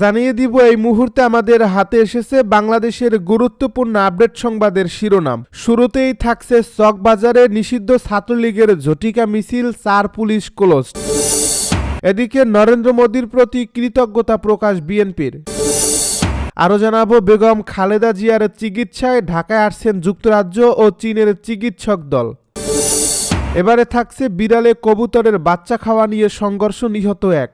জানিয়ে দিব, এই মুহূর্তে আমাদের হাতে এসেছে বাংলাদেশের গুরুত্বপূর্ণ আপডেট সংবাদের শিরোনাম। শুরুতেই থাকছে চকবাজারে নিষিদ্ধ ছাত্রলীগের ঝটিকা মিছিল, চার পুলিশ ক্লোজড। এদিকে নরেন্দ্র মোদীর প্রতি কৃতজ্ঞতা প্রকাশ বিএনপির। আরও জানাব, বেগম খালেদা জিয়ার চিকিৎসায় ঢাকায় আসছেন যুক্তরাজ্য ও চীনের চিকিৎসক দল। এবারে থাকছে বিড়ালে কবুতরের বাচ্চা খাওয়া নিয়ে সংঘর্ষ নিহত এক।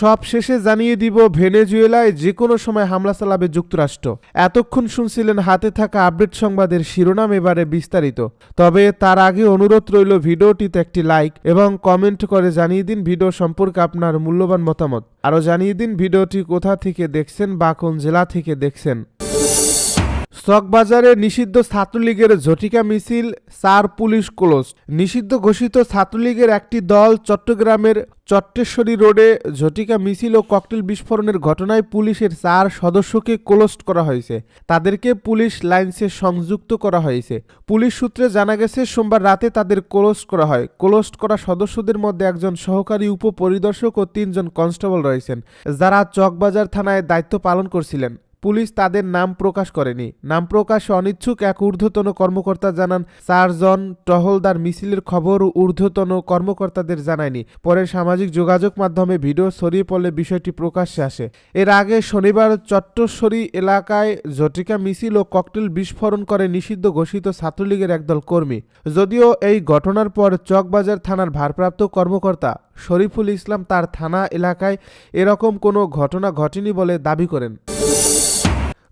সব শেষে জানিয়ে দিব, ভেনেজুয়েলায় যে কোনো সময় হামলা চালাবে যুক্তরাষ্ট্র। এতক্ষণ শুনছিলেন হাতে থাকা আপডেট সংবাদের শিরোনাম এবারে বিস্তারিত। তবে তার আগে অনুরোধ রইল ভিডিওটিতে একটি লাইক এবং কমেন্ট করে জানিয়ে দিন ভিডিও সম্পর্কে আপনার মূল্যবান মতামত। আরও জানিয়ে দিন ভিডিওটি কোথা থেকে দেখছেন বা কোন জেলা থেকে দেখছেন। চকবাজারে নিষিদ্ধ ছাত্রলীগের ঝটিকা মিছিল চার পুলিশ ক্লোজ নিষিদ্ধ ঘোষিত ছাত্রলীগের একটি দল চট্টগ্রামের চট্টেশ্বরী রোডে ঝটিকা মিছিল ও ককটেল বিস্ফোরণের ঘটনায় পুলিশের চার সদস্যকে ক্লোজড করা হয়েছে। তাদেরকে পুলিশ লাইন্সে সংযুক্ত করা হয়েছে। পুলিশ সূত্রে জানা গেছে, সোমবার রাতে তাদের ক্লোজ করা হয়। ক্লোজড করা সদস্যদের মধ্যে একজন সহকারী উপপরিদর্শক ও তিনজন কনস্টেবল রয়েছেন, যারা চকবাজার থানায় দায়িত্ব পালন করছিলেন। পুলিশ তাদের নাম প্রকাশ করেনি। নাম প্রকাশে অনিচ্ছুক এক ঊর্ধ্বতন কর্মকর্তা জানান চারজন টহলদার মিছিলের খবর ঊর্ধ্বতন কর্মকর্তাদের জানায়নি। পরে সামাজিক যোগাযোগ মাধ্যমে ভিডিও ছড়িয়ে পড়লে বিষয়টি প্রকাশ্যে আসে। এর আগে শনিবার চট্টশ্বরী এলাকায় ঝটিকা মিছিল ও ককটেল বিস্ফোরণ করে নিষিদ্ধ ঘোষিত ছাত্রলীগের একদল কর্মী। যদিও এই ঘটনার পর চকবাজার থানার ভারপ্রাপ্ত কর্মকর্তা শরীফুল ইসলাম তার থানা এলাকায় এরকম কোনো ঘটনা ঘটেনি বলে দাবি করেন।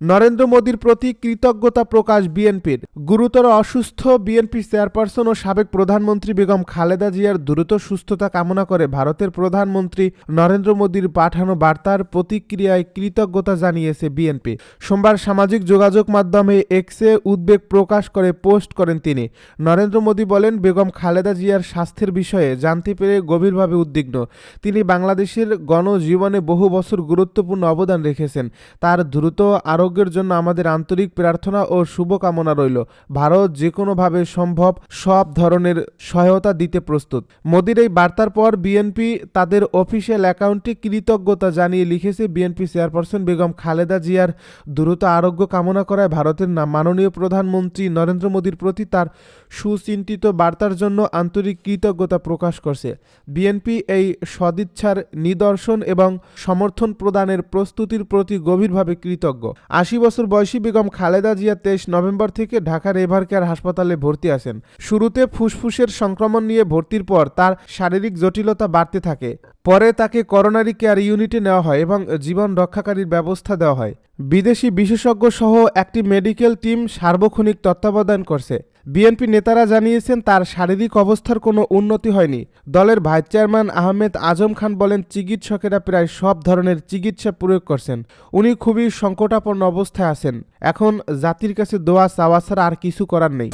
নরেন্দ্র মোদীর প্রতি কৃতজ্ঞতা প্রকাশ বিএনপির। গুরুতর অসুস্থ বিএনপি চেয়ারপারসন ও সাবেক প্রধানমন্ত্রী বেগম খালেদা জিয়ার দ্রুত সুস্থতা কামনা করে ভারতের প্রধানমন্ত্রী নরেন্দ্র মোদীর পাঠানো বার্তার প্রতিক্রিয়ায় কৃতজ্ঞতা জানিয়েছে বিএনপি। সোমবার সামাজিক যোগাযোগ মাধ্যমে এক্সে উদ্বেগ প্রকাশ করে পোস্ট করেন তিনি। নরেন্দ্র মোদী বলেন, বেগম খালেদা জিয়ার স্বাস্থ্যের বিষয়ে জানতে পেরে গভীরভাবে উদ্বিগ্ন। তিনি বাংলাদেশের গণজীবনে বহু বছর গুরুত্বপূর্ণ অবদান রেখেছেন। তার দ্রুত আরোগ্যের জন্য আমাদের আন্তরিক প্রার্থনা ও শুভকামনা রইল। ভারত যে কোনোভাবে সম্ভব সব ধরনের সহায়তা দিতে প্রস্তুত। মোদির এই বার্তার পর বিএনপি তাদের অফিসিয়াল অ্যাকাউন্টে কৃতজ্ঞতা জানিয়ে লিখেছে বিএনপি চেয়ারপারসন বেগম খালেদা জিয়ার দ্রুত আরোগ্য কামনা করায় ভারতের মাননীয় প্রধানমন্ত্রী নরেন্দ্র মোদীর প্রতি তার সুচিন্তিত বার্তার জন্য আন্তরিক কৃতজ্ঞতা প্রকাশ করছে। বিএনপি এই সদিচ্ছার নিদর্শন এবং সমর্থন প্রদানের প্রস্তুতির প্রতি গভীরভাবে কৃতজ্ঞ। আশি বছর বয়সী বেগম খালেদা জিয়া তেইশ নভেম্বর থেকে ঢাকার এভার কেয়ার হাসপাতালে ভর্তি আছেন। শুরুতে ফুসফুসের সংক্রমণ নিয়ে ভর্তির পর তার শারীরিক জটিলতা বাড়তে থাকে। পরে তাকে করোনারি কেয়ার ইউনিটে নেওয়া হয় এবং জীবন রক্ষাকারীর ব্যবস্থা দেওয়া হয়। বিদেশি বিশেষজ্ঞ সহ একটি মেডিকেল টিম সার্বক্ষণিক তত্ত্বাবধান করছে। বিএনপি নেতারা জানিয়েছেন, তার শারীরিক অবস্থার কোনো উন্নতি হয়নি। দলের ভাইস চেয়ারম্যান আহমেদ আজম খান বলেন, চিকিৎসকেরা প্রায় সব ধরনের চিকিৎসা প্রয়োগ করছেন। উনি খুবই সংকটাপন্ন অবস্থায় আছেন। এখন জাতির কাছে দোয়া চাওয়া ছাড়া আর কিছু করার নেই।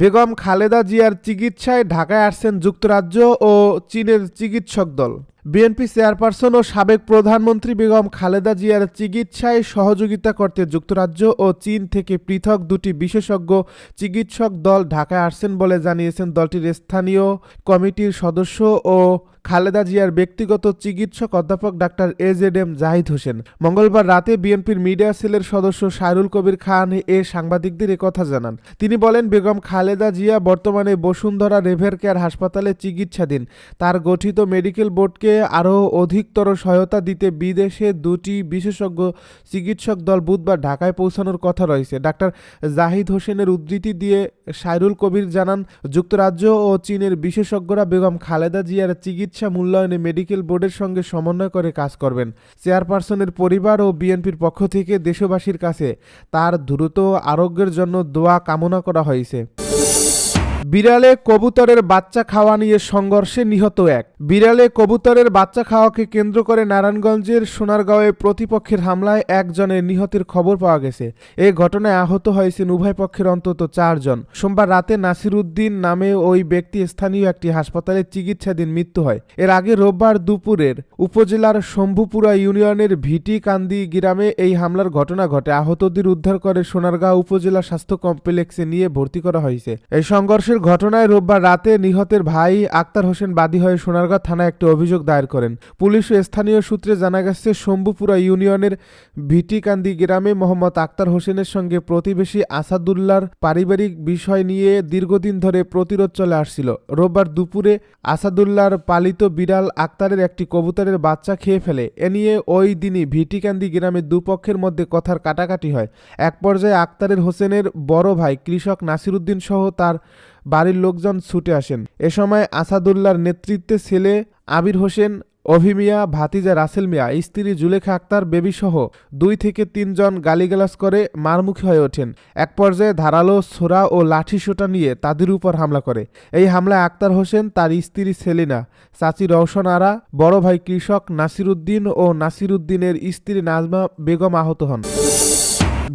বেগম খালেদা জিয়ার চিকিৎসায় ঢাকায় আসছেন যুক্তরাজ্য ও চীনের চিকিৎসক দল। বিএনপি চেয়ারপারসন ও সাবেক প্রধানমন্ত্রী বেগম খালেদা জিয়ার চিকিৎসায় সহযোগিতা করতে যুক্তরাজ্য ও চীন থেকে পৃথক দুটি বিশেষজ্ঞ চিকিৎসক দল ঢাকায় আসছেন বলে জানিয়েছেন দলটির স্থানীয় কমিটির সদস্য ও খালেদা জিয়ার ব্যক্তিগত চিকিৎসক অধ্যাপক doctor A Z M Zahid Hossain. মঙ্গলবার রাতে বিএনপির মিডিয়া সেলের সদস্য সাইরুল কবির খান এ সাংবাদিকদের কথা জানান। তিনি বলেন, বেগম খালেদা জিয়া বর্তমানে বসুন্ধরা রেভের কেয়ার হাসপাতালে চিকিৎসাধীন। তার গঠিত মেডিকেল বোর্ডকে আরও অধিকতর সহায়তা দিতে বিদেশে দুটি বিশেষজ্ঞ চিকিৎসক দল বুধবার ঢাকায় পৌঁছানোর কথা রয়েছে। ডাক্তার জাহিদ হোসেনের উদ্ধৃতি দিয়ে সাইরুল কবির জানান, যুক্তরাজ্য ও চীনের বিশেষজ্ঞরা বেগম খালেদা জিয়ার চিকিৎসা মূল্যায়নে মেডিকেল বোর্ডের সঙ্গে সমন্বয় করে কাজ করবেন। চেয়ারপারসনের পরিবার ও বিএনপির পক্ষ থেকে দেশবাসীর কাছে তার দ্রুত আরোগ্যের জন্য দোয়া কামনা করা হয়েছে। বিড়ালে কবুতরের বাচ্চা খাওয়া নিয়ে সংঘর্ষে নিহত এক। বিড়ালে কবুতরের বাচ্চা খাওয়াকে কেন্দ্র করে নারায়ণগঞ্জের সোনারগাঁওয়ে প্রতিপক্ষের হামলায় একজনের নিহতের খবর পাওয়া গেছে। এই ঘটনায় আহত হয়েছেন উভয় পক্ষের অন্তত চারজন। সোমবার রাতে নাসির উদ্দিন নামে ওই ব্যক্তি স্থানীয় একটি হাসপাতালে চিকিৎসাধীন মৃত্যু হয়। এর আগে রোববার দুপুরের উপজেলার শম্ভুপুরা ইউনিয়নের ভিটি কান্দি গ্রামে এই হামলার ঘটনা ঘটে। আহতদের উদ্ধার করে সোনারগাঁও উপজেলা স্বাস্থ্য কমপ্লেক্সে নিয়ে ভর্তি করা হয়েছে। এই সংঘর্ষের ঘটনায় রোববার রাতে নিহতের ভাই আক্তার হোসেন বাদী হয়ে সোনারগাঁও সোনারগাঁ থানায় একটি অভিযোগ দায়ের করেন। পুলিশ স্থানীয় সূত্রে জানা গেছে, শম্ভুপুরা ইউনিয়নের ভিটিকান্দি গ্রামে মোহাম্মদ আক্তার হোসেনের সঙ্গে প্রতিবেশী আসাদুল্লার পারিবারিক বিষয় নিয়ে দীর্ঘদিন ধরে প্রতিরোধ চলে আসছিল। রোববার দুপুরে আসাদুল্লাহর পালিত বিড়াল আক্তারের একটি কবুতরের বাচ্চা খেয়ে ফেলে। এ নিয়ে ওই দিনই ভিটিকান্দি গ্রামে দুপক্ষের মধ্যে কথার কাটাকাটি হয়। এক পর্যায়ে আক্তারের হোসেনের বড় ভাই কৃষক নাসিরুদ্দিন সহ তার বাড়ির লোকজন ছুটে আসেন। এ সময় আসাদুল্লাহর নেতৃত্বে ছেলে আবির হোসেন, অভি মিয়া, ভাতিজা রাসেল মিয়া, স্ত্রী জুলেখা আক্তার বেবিসহ দুই থেকে তিনজন গালিগালাজ করে মারমুখী হয়ে ওঠেন। এক পর্যায়ে ধারালো ছোরা ও লাঠি সোটা নিয়ে তাদের উপর হামলা করে। এই হামলায় আক্তার হোসেন তার স্ত্রী সেলিনা, চাচি রওশন আরা বড় ভাই কৃষক নাসিরুদ্দিন ও নাসিরুদ্দিনের স্ত্রী নাজমা বেগম আহত হন।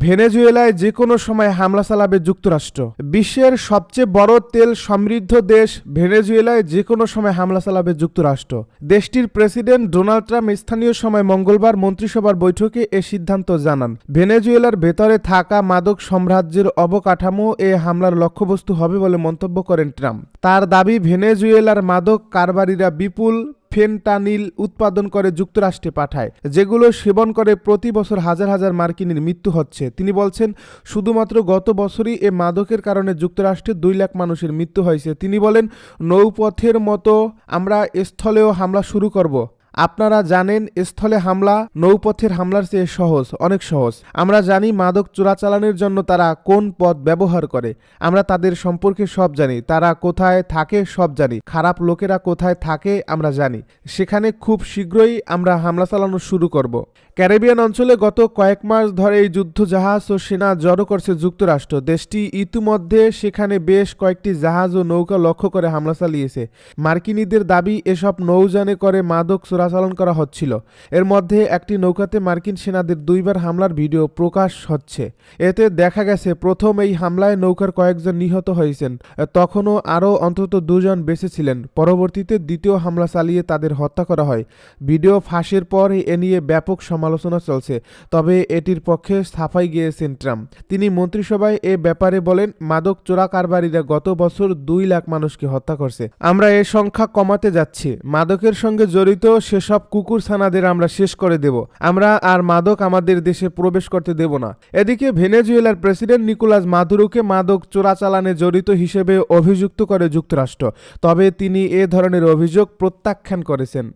ভেনেজুয়েলায় যে কোনো সময় হামলা চালাবে যুক্তরাষ্ট্র। বিশ্বের সবচেয়ে বড় তেল সমৃদ্ধ দেশ ভেনেজুয়েলায় যে কোনো সময় হামলা চালাবে যুক্তরাষ্ট্র। দেশটির প্রেসিডেন্ট ডোনাল্ড ট্রাম্প স্থানীয় সময় মঙ্গলবার মন্ত্রিসভার বৈঠকে এ সিদ্ধান্ত জানান। ভেনেজুয়েলার ভেতরে থাকা মাদক সাম্রাজ্যের অবকাঠামো এ হামলার লক্ষ্যবস্তু হবে বলে মন্তব্য করেন ট্রাম্প। তার দাবি, ভেনেজুয়েলার মাদক কারবারিরা বিপুল ফেনটানিল উৎপাদন করে যুক্তরাষ্ট্রে পাঠায়, যেগুলো সেবন করে প্রতি বছর হাজার হাজার মার্কিনের মৃত্যু হচ্ছে। তিনি বলছেন, শুধুমাত্র গত বছরই এ মাদকের কারণে যুক্তরাষ্ট্রে দুই লাখ মানুষের মৃত্যু হয়েছে। তিনি বলেন, নৌপথের মতো আমরা স্থলেও হামলা শুরু করব। আপনারা জানেন স্থলে হামলা, নৌপথের হামলার চেয়ে সহজ, অনেক সহজ। আমরা জানি মাদক চোরাচালানের জন্য তারা কোন পথ ব্যবহার করে। আমরা তাদের সম্পর্কে সব জানি, তারা কোথায় থাকে সব জানি। খারাপ লোকেরা কোথায় থাকে আমরা জানি। সেখানে খুব শীঘ্রই আমরা হামলা চালানো শুরু করব। ক্যারিবিয়ান অঞ্চলে গত কয়েক মাস ধরে এই যুদ্ধ জাহাজ ও সেনা জড়ো করছে যুক্তরাষ্ট্র। দেশটি ইতিমধ্যে সেখানে বেশ কয়েকটি জাহাজ ও নৌকা লক্ষ্য করে হামলা চালিয়েছে। মার্কিনীদের দাবি, এসব নৌযানে করে মাদক চোরাচালান করা হচ্ছিল। এর মধ্যে একটি নৌকাতে মার্কিন সেনাদের দুইবার হামলার ভিডিও প্রকাশ হচ্ছে। এতে দেখা গেছে, প্রথম এই হামলায় নৌকার কয়েকজন নিহত হয়েছেন। তখনও আরও অন্তত দুজন বেঁচে ছিলেন পরবর্তীতে দ্বিতীয় হামলা চালিয়ে তাদের হত্যা করা হয়। ভিডিও ফাঁসের পর এ নিয়ে ব্যাপক সমালোচনা চলছে, তবে এটির পক্ষে সাফাই গিয়েছেন ট্রাম্প। তিনি মন্ত্রিসভায় এ ব্যাপারে বলেন, মাদক চোরা কারবারিরা গত বছর দুই লাখ মানুষকে হত্যা করছে। আমরা এ সংখ্যা কমাতে যাচ্ছি। মাদকের সঙ্গে জড়িত সেসব কুকুর ছানাদের আমরা শেষ করে দেব। আমরা আর মাদক আমাদের দেশে প্রবেশ করতে দেব না। এদিকে ভেনেজুয়েলার প্রেসিডেন্ট নিকোলাস মাদুরোকে মাদক চোরাচালানে জড়িত হিসেবে অভিযুক্ত করে যুক্তরাষ্ট্র। তবে তিনি এ ধরনের অভিযোগ প্রত্যাখ্যান করেছেন।